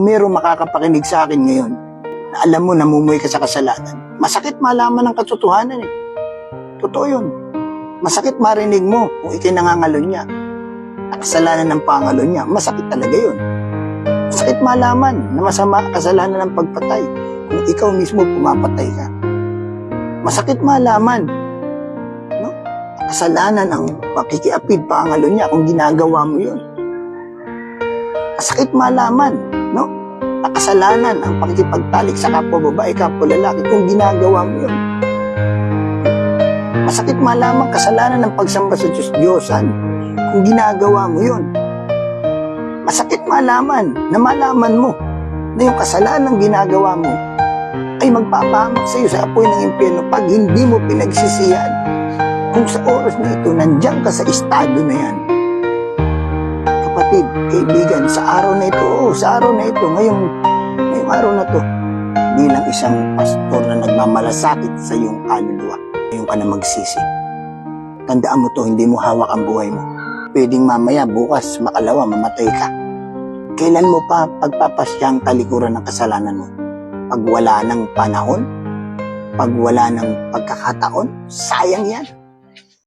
kung meron makakapakinig sa akin ngayon, na alam mo namumuhay ka sa kasalanan, masakit malaman ang katotohanan eh. Totoo yun. Masakit marinig mo kung ikay nangangalon niya. Ang kasalanan ng pangalon niya, masakit talaga yun. Masakit malaman na masama ang kasalanan ng pagpatay kung ikaw mismo pumapatay ka. Masakit malaman no? ang kasalanan ng pakikiapid pangalon niya kung ginagawa mo yun. Masakit malaman ang kasalanan ang pakikipagtalik sa kapwa babae, kapwa lalaki kung ginagawa mo yun. Masakit malaman kasalanan ng pagsamba sa Diyos Diyosan kung ginagawa mo yun. Masakit malaman na malaman mo na yung kasalanan ginagawa mo ay magpapahamak sa iyo sa apoy ng impyerno pag hindi mo pinagsisihan. Kung sa oras na ito, nandiyan ka sa estado na yan. Kapatid, kaibigan, sa araw na ito, oo, sa araw na ito, ngayong araw na to, bilang isang pastor na nagmamalasakit sa iyong kaluluwa, ngayon ka na magsisi. Tandaan mo to, hindi mo hawak ang buhay mo. Pwedeng mamaya, bukas, makalawa, mamatay ka. Kailan mo pa pagpapasyang talikuran ng kasalanan mo? Pag wala ng panahon? Pag wala ng pagkakataon? Sayang yan.